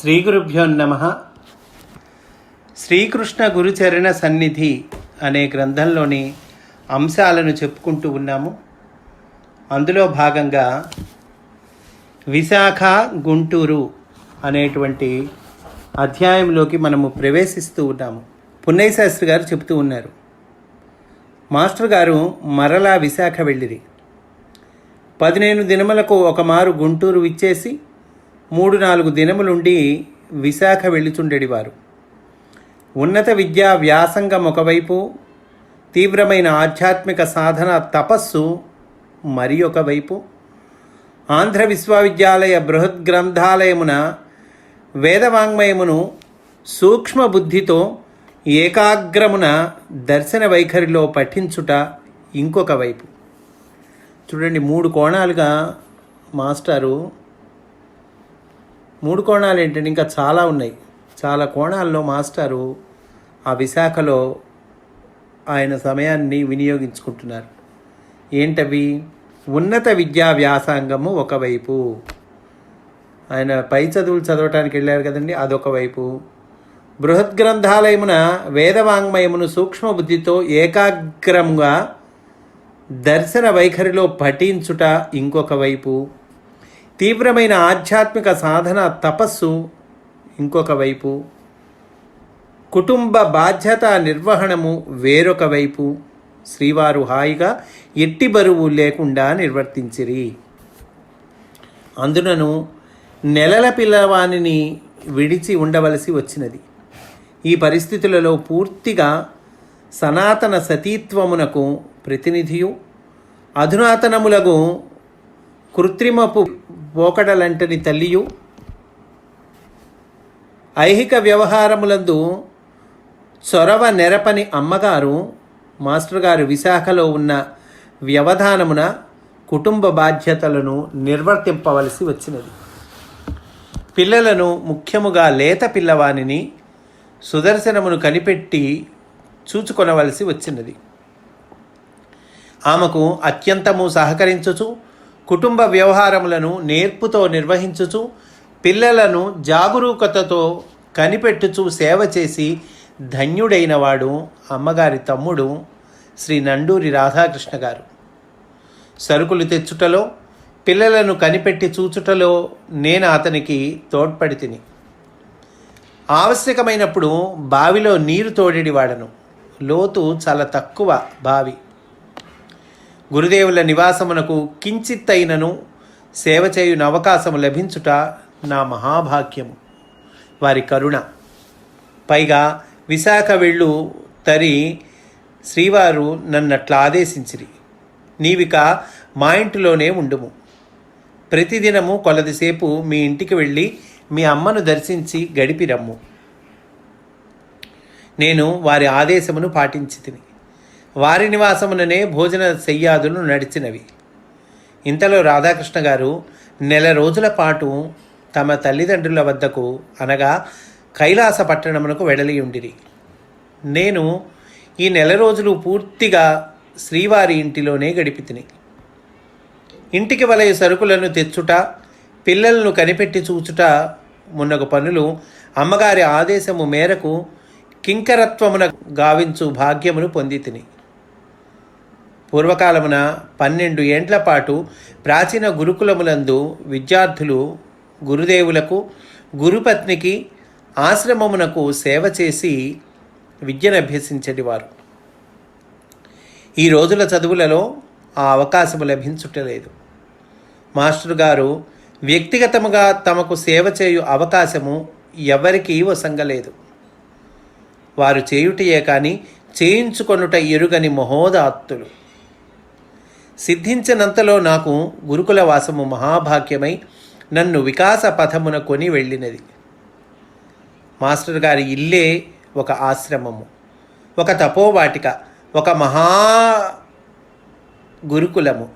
శ్రీ గురుభ్యో నమ. శ్రీకృష్ణ గురుచరణ సన్నిధి అనే గ్రంథంలోని అంశాలను చెప్పుకుంటూ ఉన్నాము. అందులో భాగంగా విశాఖ గుంటూరు అనేటువంటి అధ్యాయంలోకి మనము ప్రవేశిస్తూ ఉన్నాము. పున్నయ్య శాస్త్రి గారు చెప్తూ ఉన్నారు. మాస్టర్ గారు మరలా విశాఖ వెళ్ళిరి. పదిహేను దినములకు ఒకమారు గుంటూరు విచ్చేసి మూడు నాలుగు దినములుండి విశాఖ వెళ్ళుచుండెడివారు ఉన్నత విద్యా వ్యాసంగం ఒకవైపు తీవ్రమైన ఆధ్యాత్మిక సాధన తపస్సు మరి ఒకవైపు ఆంధ్ర విశ్వవిద్యాలయ బృహద్ గ్రంథాలయమున వేదవాంగ్మయమును సూక్ష్మ బుద్ధితో ఏకాగ్రమున దర్శన వైఖరిలో పఠించుట ఇంకొక వైపు. చూడండి మూడు కోణాలుగా మాస్టారు మూడు కోణాలు ఏంటంటే ఇంకా చాలా ఉన్నాయి. చాలా కోణాల్లో మాస్టారు ఆ విశాఖలో ఆయన సమయాన్ని వినియోగించుకుంటున్నారు. ఏంటవి? ఉన్నత విద్యా వ్యాసాంగము ఒకవైపు. ఆయన పై చదువులు చదవటానికి వెళ్ళారు కదండి అదొకవైపు బృహత్ గ్రంథాలయమున వేదవాంగ్మయమును సూక్ష్మ బుద్ధితో ఏకాగ్రముగా దర్శన వైఖరిలో పఠించుట ఇంకొక వైపు. తీవ్రమైన ఆధ్యాత్మిక సాధన తపస్సు ఇంకొక వైపు. కుటుంబ బాధ్యత నిర్వహణము వేరొక వైపు. శ్రీవారు హాయిగా ఎట్టి బరువు లేకుండా నిర్వర్తించిరి. అందునను నెలల పిల్లవానిని విడిచి ఉండవలసి వచ్చినది. ఈ పరిస్థితులలో పూర్తిగా సనాతన సతీత్వమునకు ప్రతినిధియు. అధునాతనములకు కృత్రిమపు పోకడలంటని తల్లియు ఐహిక వ్యవహారములందు చొరవ నెరపని అమ్మగారు మాస్టర్ గారు విశాఖలో ఉన్న వ్యవధానమున కుటుంబ బాధ్యతలను నిర్వర్తింపవలసి వచ్చినది. పిల్లలను ముఖ్యముగా లేత పిల్లవానిని సుదర్శనమును కనిపెట్టి చూచుకొనవలసి వచ్చినది. ఆమెకు అత్యంతము సహకరించుచు కుటుంబ వ్యవహారములను నేర్పుతో నిర్వహించుచు పిల్లలను జాగరూకతతో కనిపెట్టుచు సేవ చేసి ధన్యుడైన వాడు అమ్మగారి తమ్ముడు శ్రీ నండూరి రాధాకృష్ణ గారు. సరుకులు తెచ్చుటలో పిల్లలను కనిపెట్టి చూచుటలో నేను అతనికి తోడ్పడి తిని. ఆవశ్యకమైనప్పుడు బావిలో నీరు తోడేడి వాడను. లోతు చాలా తక్కువ బావి. గురుదేవుల నివాసమునకు కించిత్తైనను సేవ చేయున అవకాశము లభించుట నా మహాభాగ్యము. వారి కరుణ. పైగా విశాఖ వెళ్ళు తరి శ్రీవారు నన్నట్లా ఆదేశించిరి. నీవిక మా ఇంటిలోనే ఉండుము. ప్రతిదినము కొలదిసేపు మీ ఇంటికి వెళ్ళి మీ అమ్మను దర్శించి గడిపిరమ్ము. నేను వారి ఆదేశమును పాటించి తిని వారి నివాసముననే భోజన శయ్యాదులు నడిచినవి. ఇంతలో రాధాకృష్ణ గారు నెల రోజుల పాటు తమ తల్లిదండ్రుల వద్దకు అనగా కైలాస పట్టణమునకు వెడలియుండిరి. నేను ఈ నెల రోజులు పూర్తిగా శ్రీవారి ఇంటిలోనే గడిపితిని. ఇంటికి వలయ సరుకులను తెచ్చుట పిల్లలను కనిపెట్టి చూచుట మున్నగు పనులు అమ్మగారి ఆదేశము మేరకు కింకరత్వమున గావించు భాగ్యమును పొంది తిని పూర్వకాలమున పన్నెండు ఏండ్ల పాటు ప్రాచీన గురుకులములందు విద్యార్థులు గురుదేవులకు గురుపత్నికి ఆశ్రమమునకు సేవ చేసి విద్యను అభ్యసించేటివారు. ఈ రోజుల చదువులలో ఆ అవకాశము లభించుటలేదు మాస్టర్ గారు వ్యక్తిగతముగా తమకు సేవ చేయు అవకాశము ఎవరికీ వసంగలేదు. వారు చేయుటయే కానీ చేయించుకొనుట ఎరుగని మహోదాత్తులు. సిద్ధించినంతలో నాకు గురుకుల వాసము మహాభాగ్యమై నన్ను వికాస పథమున కొని వెళ్ళినది. మాస్టర్ గారి ఇల్లే ఒక ఆశ్రమము. ఒక తపోవాటిక ఒక మహా గురుకులము.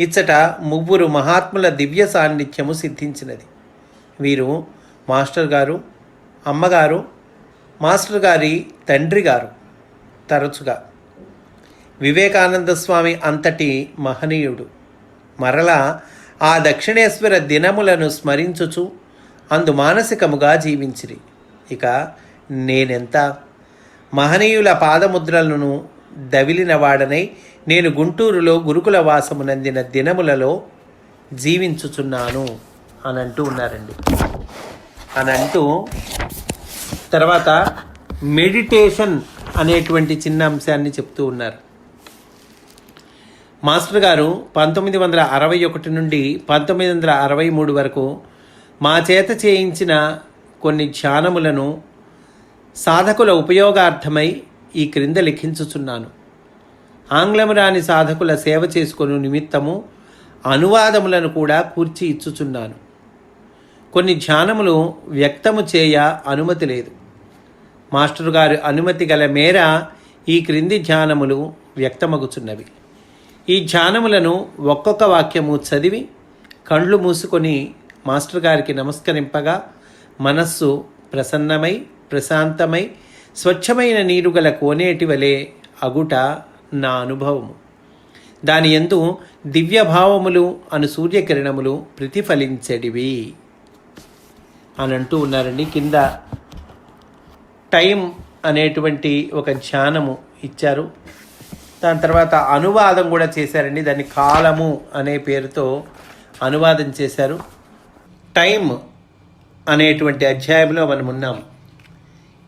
ఇచ్చట ముగ్గురు మహాత్ముల దివ్య సాన్నిధ్యము సిద్ధించినది. వీరు మాస్టర్ గారు అమ్మగారు మాస్టర్ గారి తండ్రి గారు తరచుగా. వివేకానంద స్వామి అంతటి మహనీయుడు. మరలా ఆ దక్షిణేశ్వర దినములను స్మరించుచు అందు మానసికముగా జీవించిరి. ఇక నేనెంత? మహనీయుల పాదముద్రలను దవిలినవాడనై నేను గుంటూరులో గురుకుల వాసమునందిన దినములలో జీవించుచున్నాను అని అంటూ ఉన్నారండి. అని అంటూ తర్వాత మెడిటేషన్ అనేటువంటి చిన్న అంశాన్ని చెప్తూ ఉన్నారు. మాస్టర్ గారు పంతొమ్మిది వందల అరవై ఒకటి నుండి పంతొమ్మిది వందల అరవై మూడు వరకు మా చేత చేయించిన కొన్ని ధ్యానములను సాధకుల ఉపయోగార్థమై ఈ క్రింద లిఖించుచున్నాను. ఆంగ్లము రాని సాధకుల సేవ చేసుకుని నిమిత్తము అనువాదములను కూడా కూర్చి ఇచ్చుచున్నాను. కొన్ని ధ్యానములు వ్యక్తము చేయ అనుమతి లేదు. మాస్టర్ గారి అనుమతి గల మేర ఈ క్రింది ధ్యానములు వ్యక్తమగుచున్నవి. ఈ ధ్యానములను ఒక్కొక్క వాక్యము చదివి కండ్లు మూసుకొని మాస్టర్ గారికి నమస్కరింపగా మనస్సు ప్రసన్నమై ప్రశాంతమై స్వచ్ఛమైన నీరు గల కోనేటి వలె అగుట నా అనుభవము. దాని ఎందు దివ్యభావములు అను సూర్యకిరణములు ప్రతిఫలించడివి. అని అంటూ ఉన్నారండి. కింద టైం అనేటువంటి ఒక ధ్యానము ఇచ్చారు. దాని తర్వాత అనువాదం కూడా చేశారండి. దాన్ని కాలము అనే పేరుతో అనువాదం చేశారు. టైం అనేటువంటి అధ్యాయంలో మనం ఉన్నాం.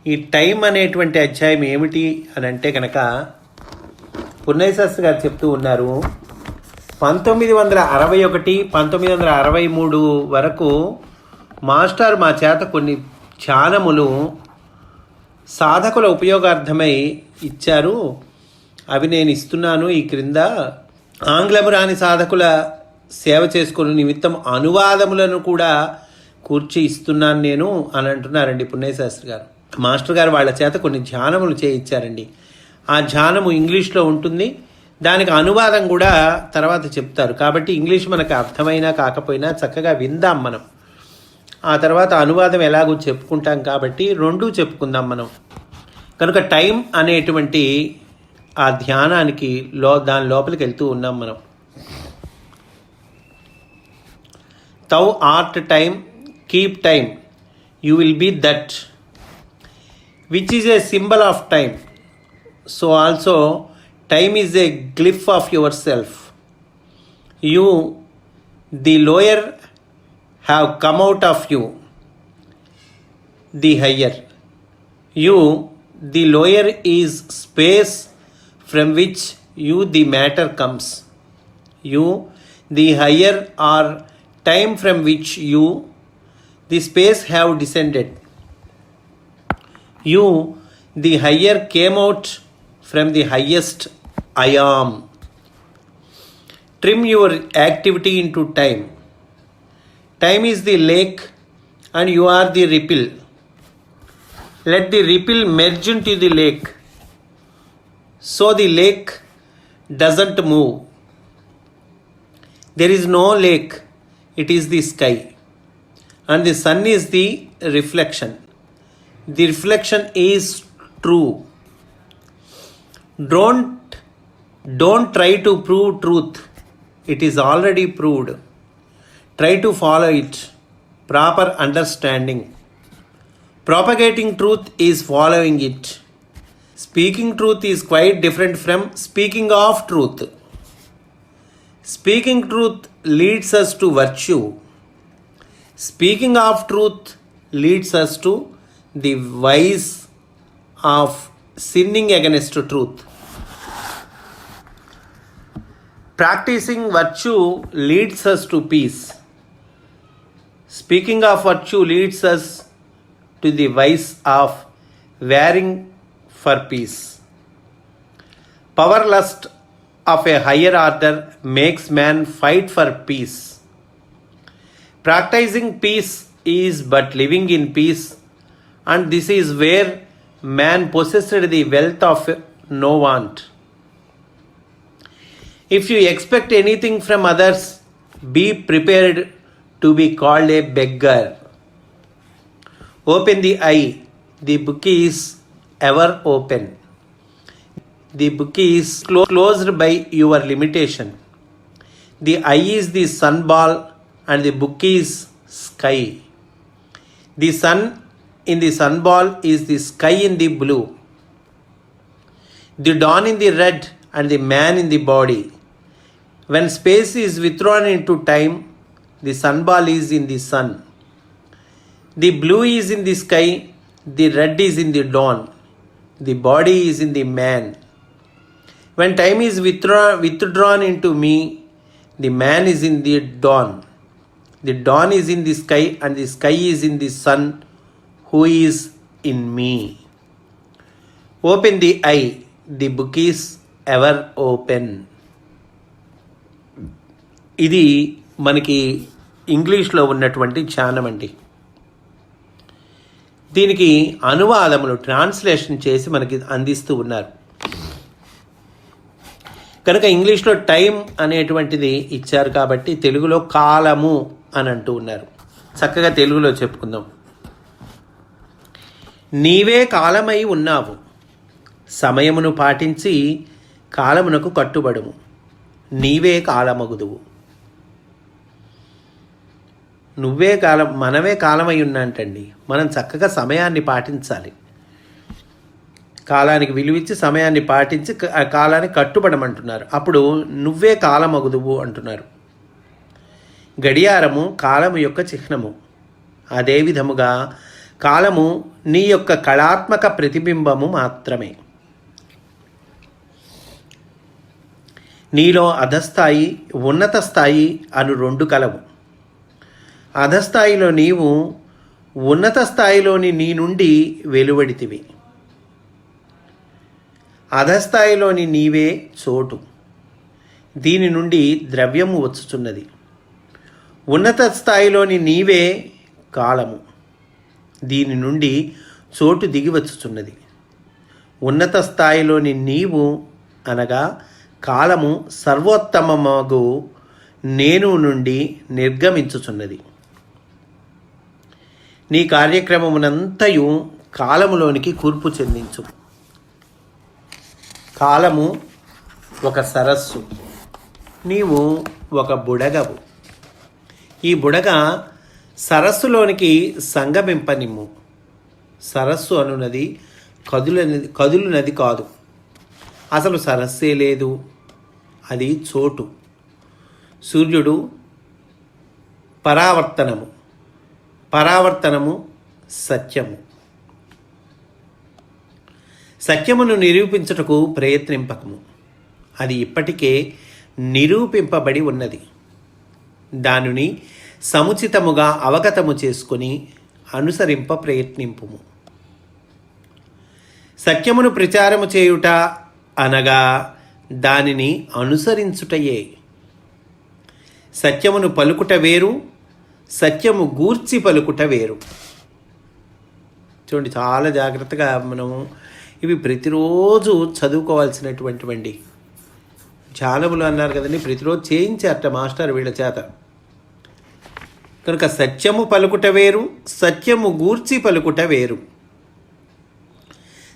ఈ టైం అనేటువంటి అధ్యాయం ఏమిటి అని అంటే కనుక పున్నయశాస్త్రి గారు చెప్తూ ఉన్నారు. పంతొమ్మిది వందల అరవై ఒకటి పంతొమ్మిది వందల అరవై మూడు వరకు మాస్టర్ మా చేత కొన్ని ధ్యానములు సాధకుల ఉపయోగార్థమై ఇచ్చారు. అవి నేను ఇస్తున్నాను ఈ క్రింద. ఆంగ్లము రాని సాధకుల సేవ చేసుకుని నిమిత్తం అనువాదములను కూడా కూర్చి ఇస్తున్నాను నేను అని అంటున్నారండి పుణ్యశాస్త్రి గారు మాస్టర్ గారు వాళ్ళ చేత కొన్ని ధ్యానములు చేయించారండి. ఆ ధ్యానము ఇంగ్లీష్లో ఉంటుంది. దానికి అనువాదం కూడా తర్వాత చెప్తారు. కాబట్టి ఇంగ్లీష్ మనకు అర్థమైనా కాకపోయినా చక్కగా విందాం మనం. ఆ తర్వాత అనువాదం ఎలాగో చెప్పుకుంటాం కాబట్టి రెండూ చెప్పుకుందాం మనం. కనుక టైం అనేటువంటి ఆ ధ్యానానికి లో దాని లోపలికి వెళ్తూ ఉన్నాం మనం. Thou art time keep time you will be that which is a symbol of time so also time is a glyph of yourself. You the lower have come out of you the higher. You the lower is space from which you the matter comes. You, the higher, are time from which you, the space, have descended. You, the higher, came out from the highest I am. Trim your activity into time. Time is the lake, and you are the ripple. Let the ripple merge into the lake so the lake doesn't move. There is no lake, it is the sky. And the sun is the reflection. The reflection is true. Don't, don't try to prove truth, it is already proved. Try to follow it. Proper understanding. Propagating truth is following it. Speaking truth is quite different from speaking of truth. Speaking truth leads us to virtue. Speaking of truth leads us to the vice of sinning against truth. Practicing virtue leads us to peace. Speaking of virtue leads us to the vice of wearing for peace. Power lust of a higher order makes man fight for peace. Practicing peace is but living in peace, and this is where man possessed the wealth of no want. If you expect anything from others, be prepared to be called a beggar. Open the eye, the book is ever open. The book is clo- closed by your limitation. The eye is the sunball and the book is sky. The sun in the sunball is the sky in the blue. The dawn in the red and the man in the body. When space is withdrawn into time, the sunball is in the sun. The blue is in the sky, the red is in the dawn. In the dawn the body is in the man When time is withdraw, withdrawn into me, the man is in the dawn. The dawn is in the sky, and the sky is in the sun, who is in me. Open the eye, the book is ever open. ఇది మనకి ఇంగ్లీష్లో ఉన్నటువంటి ధ్యానం అండి దీనికి అనువాదములు translation చేసి మనకి అందిస్తూ ఉన్నారు. కనుక ఇంగ్లీష్లో టైం అనేటువంటిది ఇచ్చారు కాబట్టి తెలుగులో కాలము అని అంటూ ఉన్నారు. చక్కగా తెలుగులో చెప్పుకుందాం. నీవే కాలమై ఉన్నావు. సమయమును పాటించి కాలమునకు కట్టుబడుము. నీవే కాలమగుదువు. నువ్వే కాలం మనమే కాలమై ఉన్నంటండి మనం చక్కగా సమయాన్ని పాటించాలి. కాలానికి విలువిచ్చి సమయాన్ని పాటించి కాలానికి కట్టుబడమంటున్నారు. అప్పుడు నువ్వే కాలమగుదువు అంటున్నారు. గడియారము కాలము యొక్క చిహ్నము. అదే విధముగా కాలము నీ యొక్క కళాత్మక ప్రతిబింబము మాత్రమే. నీలో అధస్థాయి ఉన్నత స్థాయి అను రెండు కలవు. అధస్థాయిలో నీవు ఉన్నత స్థాయిలోని నీ నుండి వెలువడితివి. అధస్థాయిలోని నీవే చోటు. దీని నుండి ద్రవ్యము వచ్చుచున్నది. ఉన్నత స్థాయిలోని నీవే కాలము. దీని నుండి చోటు దిగి వచ్చుచున్నది. ఉన్నత స్థాయిలోని నీవు అనగా కాలము సర్వోత్తమమగు నేను నుండి నిర్గమించుచున్నది. నీ కార్యక్రమమునంతయు కాలములోనికి కూర్పు చెందించు. కాలము ఒక సరస్సు నీవు ఒక బుడగవు. ఈ బుడగ సరస్సులోనికి సంగమింపనిమ్ము. సరస్సు అనున్నది కదులనది కదులునది కాదు. అసలు సరస్సే లేదు. అది చోటు. సూర్యుడు పరావర్తనము. పరావర్తనము సత్యము. సత్యమును నిరూపించుటకు ప్రయత్నింపకము. అది ఇప్పటికే నిరూపింపబడి ఉన్నది. దానిని సముచితముగా అవగతము చేసుకొని అనుసరింప ప్రయత్నింపుము. సత్యమును ప్రచారము చేయుట అనగా దానిని అనుసరించుటయే. సత్యమును పలుకుట వేరు సత్యము గూర్చి పలుకుట వేరు. చూడండి చాలా జాగ్రత్తగా మనము ఇవి ప్రతిరోజు చదువుకోవాల్సినటువంటివండి ధ్యానములు అన్నారు కదండి ప్రతిరోజు చేయించారట మాస్టర్ వీళ్ళ చేత. కనుక సత్యము పలుకుట వేరు సత్యము గూర్చి పలుకుట వేరు.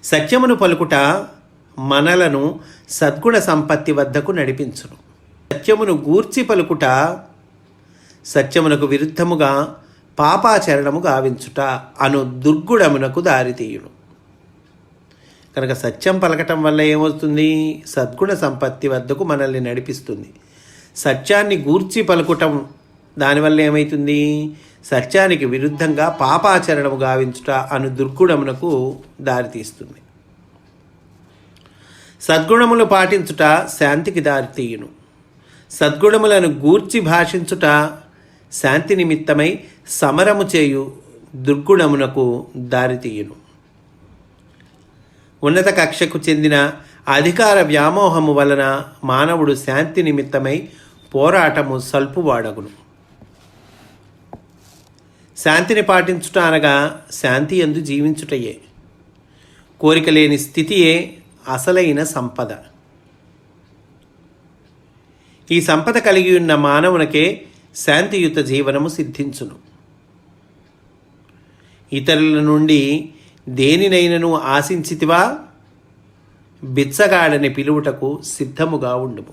సత్యమును పలుకుట మనలను సద్గుణ సంపత్తి వద్దకు నడిపించును. సత్యమును గూర్చి పలుకుట సత్యమునకు విరుద్ధముగా పాపాచరణము గావించుట అను దుర్గుణమునకు దారితీయును కనుక సత్యం పలకటం వల్ల ఏమవుతుంది? సద్గుణ సంపత్తి వద్దకు మనల్ని నడిపిస్తుంది. సత్యాన్ని గూర్చి పలుకుటం దానివల్ల ఏమవుతుంది సత్యానికి విరుద్ధంగా పాపాచరణము గావించుట అను దుర్గుణమునకు దారితీస్తుంది సద్గుణములు పాటించుట శాంతికి దారితీయును సద్గుణములను గూర్చి భాషించుట శాంతి నిమిత్తమై సమరము చేయు దుర్గుణమునకు దారితీయును ఉన్నత కక్షకు చెందిన అధికార వ్యామోహము వలన మానవుడు శాంతి నిమిత్తమై పోరాటము సల్పువాడగును. శాంతిని పాటించుట అనగా శాంతి ఎందు జీవించుటయే. కోరిక లేని స్థితియే అసలైన సంపద. ఈ సంపద కలిగి ఉన్న మానవునకే శాంతియుత జీవనము సిద్ధించును. ఇతరుల నుండి దేనినైనను ఆశించితివా? బిచ్చగాడని పిలువుటకు సిద్ధముగా ఉండుము.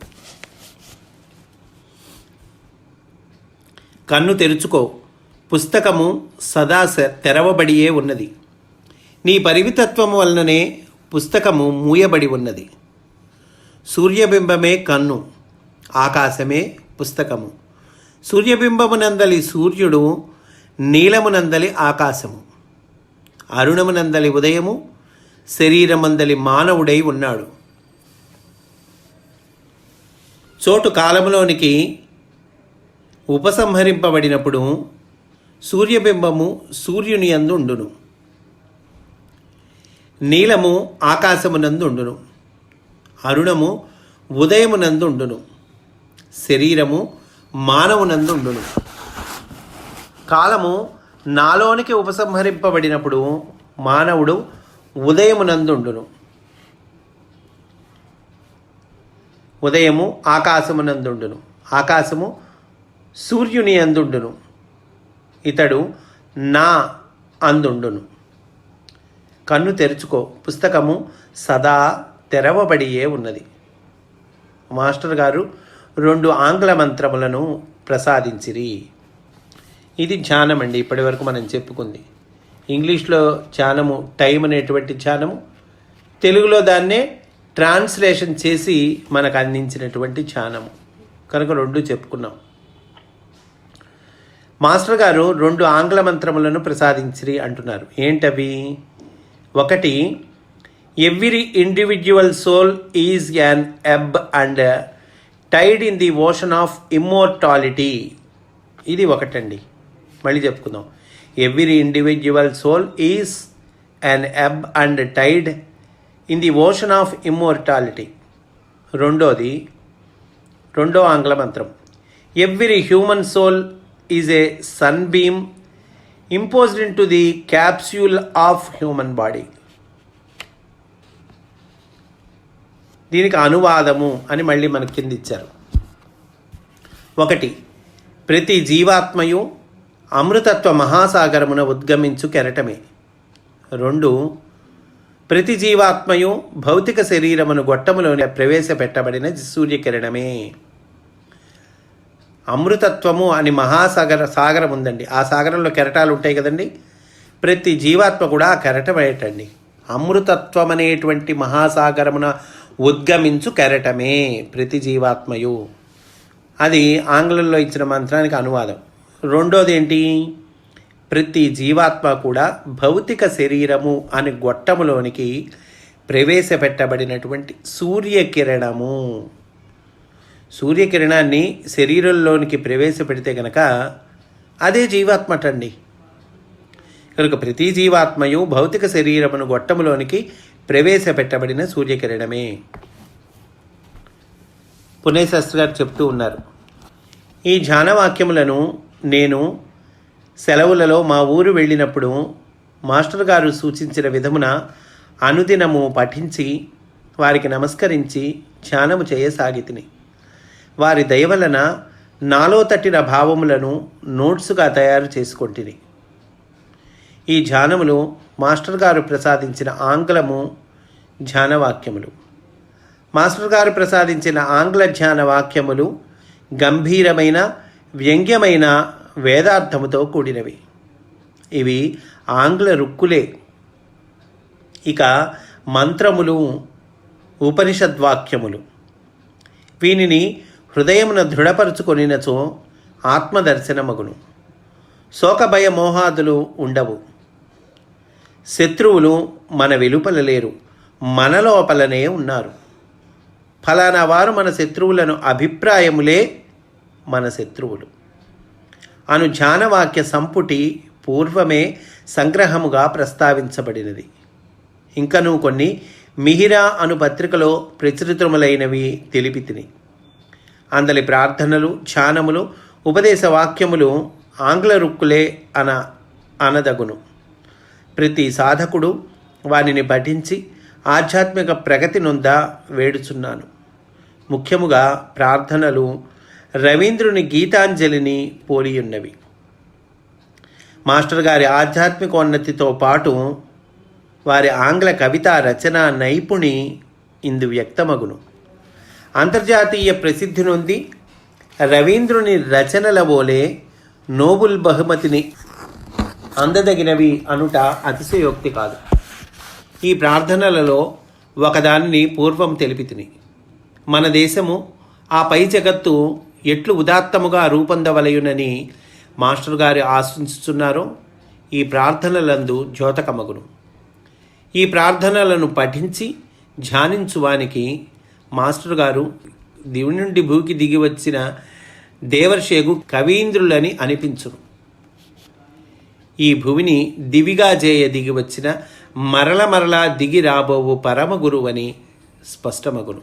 కన్ను తెరుచుకో. పుస్తకము సదా తెరవబడియే ఉన్నది. నీ పరిమితత్వము వలననే పుస్తకము మూయబడి ఉన్నది. సూర్యబింబమే కన్ను ఆకాశమే పుస్తకము. సూర్యబింబమునందలి సూర్యుడు నీలమునందలి ఆకాశము. అరుణమునందలి ఉదయము శరీరమందలి మానవుడై ఉన్నాడు. చోటు కాలములోనికి ఉపసంహరింపబడినప్పుడు సూర్యబింబము సూర్యుని యందు ఉండును. నీలము ఆకాశమునందు ఉండును. అరుణము ఉదయమునందు ఉండును. శరీరము మానవునందు ఉండును. కాలము నాలోనికి ఉపసంహరింపబడినప్పుడు మానవుడు ఉదయమునందుండును ఉదయము ఆకాశమునందుండును ఆకాశము సూర్యుని అందుండును ఇతడు నా అందుండును కన్ను తెరుచుకో. పుస్తకము సదా తెరవబడియే ఉన్నది. మాస్టర్ గారు రెండు ఆంగ్ల మంత్రములను ప్రసాదించిరి. ఇది ధ్యానం అండి ఇప్పటి వరకు మనం చెప్పుకుంది. ఇంగ్లీష్లో ధ్యానము టైం అనేటువంటి ధ్యానము తెలుగులో దాన్నే ట్రాన్స్లేషన్ చేసి మనకు అందించినటువంటి ధ్యానము. కనుక రెండు చెప్పుకున్నాం. మాస్టర్ గారు రెండు ఆంగ్ల మంత్రములను ప్రసాదించిరి అంటున్నారు. ఏంటవి? ఒకటి every individual soul is an ebb and tide in the ocean of immortality. ఇది ఒకటండి. మళ్ళీ చెప్పుకుందాం. Every individual soul is and ebb and tide in the ocean of immortality. రెండోది రెండో ఆంగ్ల మంత్రం every human soul is a sunbeam imposed into the capsule of human body. దీనికి అనువాదము అని మళ్ళీ మనకి కింద ఇచ్చారు. ఒకటి ప్రతి జీవాత్మయు అమృతత్వ మహాసాగరమున ఉద్గమించు కెరటమే. రెండు ప్రతి జీవాత్మయు భౌతిక శరీరమును గొట్టములోనే ప్రవేశపెట్టబడిన సూర్యకిరణమే. అమృతత్వము అని మహాసాగర సాగరం ఉందండి. ఆ సాగరంలో కెరటాలు ఉంటాయి కదండి. ప్రతి జీవాత్మ కూడా ఆ కెరటమేటండి అమృతత్వం అనేటువంటి మహాసాగరమున ఉద్గమించు కెరటమే ప్రతి జీవాత్మయు. అది ఆంగ్లంలో ఇచ్చిన మంత్రానికి అనువాదం. రెండోది ఏంటి? ప్రతి జీవాత్మ కూడా భౌతిక శరీరము అని గొట్టములోనికి ప్రవేశపెట్టబడినటువంటి సూర్యకిరణము. సూర్యకిరణాన్ని శరీరంలోనికి ప్రవేశపెడితే గనక అదే జీవాత్మటండి. కనుక ప్రతి జీవాత్మయు భౌతిక శరీరమును గొట్టములోనికి ప్రవేశపెట్టబడిన సూర్యకిరణమే. పునేశాస్త్రి గారు చెప్తూ ఉన్నారు. ఈ ధ్యానవాక్యములను నేను సెలవులలో మా ఊరు వెళ్ళినప్పుడు మాస్టర్ గారు సూచించిన విధమున అనుదినము పఠించి వారికి నమస్కరించి ధ్యానము చేయసాగితిని. వారి దయ వలన నాలో తట్టిన భావములను నోట్సుగా తయారు చేసుకొంటిని. ఈ ధ్యానములు మాస్టర్ గారు ప్రసాదించిన ఆంగ్లము ధ్యానవాక్యములు. మాస్టర్ గారు ప్రసాదించిన ఆంగ్ల ధ్యాన వాక్యములు గంభీరమైన వ్యంగ్యమైన వేదార్థముతో కూడినవి. ఇవి ఆంగ్ల రుక్కులే. ఇక మంత్రములు ఉపనిషద్వాక్యములు. వీనిని హృదయమున దృఢపరుచుకొనినచో ఆత్మదర్శనమగును. శోకభయ మోహాదులు ఉండవు. శత్రువులు మన వెలుపల లేరు మన లోపలనే ఉన్నారు. ఫలానా వారు మన శత్రువులను అభిప్రాయములే మన శత్రువులు. అను ధ్యానవాక్య సంపుటి పూర్వమే సంగ్రహముగా ప్రస్తావించబడినది. ఇంకనూ కొన్ని మిహిరా అను పత్రికలో ప్రచురితములైనవి తెలిపితిని. అందలి ప్రార్థనలు ధ్యానములు ఉపదేశ వాక్యములు ఆంగ్ల రుక్కులే అన అనదగును. ప్రతి సాధకుడు వానిని పఠించి ఆధ్యాత్మిక ప్రగతి నొంద వేడుచున్నాను. ముఖ్యముగా ప్రార్థనలు రవీంద్రుని గీతాంజలిని పోలియున్నవి. మాస్టర్ గారి ఆధ్యాత్మికోన్నతితో పాటు వారి ఆంగ్ల కవితా రచన నైపుణి ఇందు వ్యక్తమగును. అంతర్జాతీయ ప్రసిద్ధి నొంది రవీంద్రుని రచనల వోలే నోబుల్ బహుమతిని అందదగినవి అనుట అతిశయోక్తి కాదు. ఈ ప్రార్థనలలో ఒకదాన్ని పూర్వం తెలిపితిని. మన దేశము ఆ పై జగత్తు ఎట్లు ఉదాత్తముగా రూపొందవలయునని మాస్టర్ గారు ఆశించుతున్నారో ఈ ప్రార్థనలందు జ్యోతకమగును ఈ ప్రార్థనలను పఠించి ధ్యానించువానికి మాస్టర్ గారు దివి నుండి భూకి దిగి వచ్చిన దేవర్షేగు కవీంద్రులని అనిపించును. ఈ భువిని దివిగా జేయ దిగి వచ్చిన మరల మరలా దిగి రాబోవు పరమ గురువని స్పష్టమగును.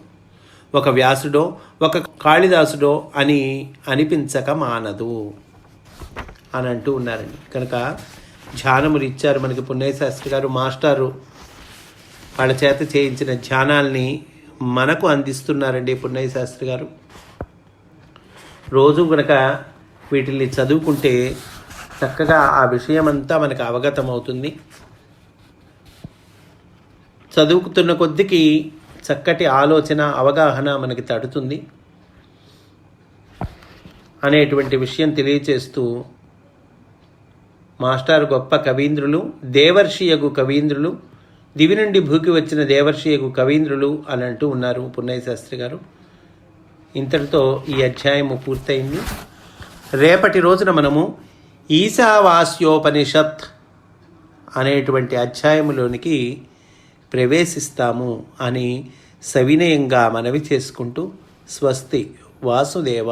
ఒక వ్యాసుడో ఒక కాళిదాసుడో అని అనిపించక మానదు అని అంటూ ఉన్నారండి. కనుక ధ్యానములు ఇచ్చారు మనకి పుణ్యశాస్త్రి గారు మాస్టారు వాళ్ళ చేత చేయించిన ధ్యానాల్ని మనకు అందిస్తున్నారండి పుణ్యశాస్త్రి గారు. రోజు కనుక వీటిని చదువుకుంటే చక్కగా ఆ విషయం అంతా మనకు అవగతం అవుతుంది చదువుకుతున్న కొద్దికి చక్కటి ఆలోచన అవగాహన మనకి తడుతుంది. అనేటువంటి విషయం తెలియచేస్తూ మాస్టర్ గొప్ప కవీంద్రులు దేవర్షియగు కవీంద్రులు దివి నుండి భూకి వచ్చిన దేవర్షియగు కవీంద్రులు అని అంటూ ఉన్నారు పున్నయ్య శాస్త్రి గారు. ఇంతటితో ఈ అధ్యాయము పూర్తయింది. రేపటి రోజున మనము ఈశావాస్యోపనిషత్ అనేటువంటి అధ్యాయములోనికి ప్రవేశిస్తాము అని సవినయంగా మనవి చేసుకుంటూ స్వస్తి వాసుదేవ.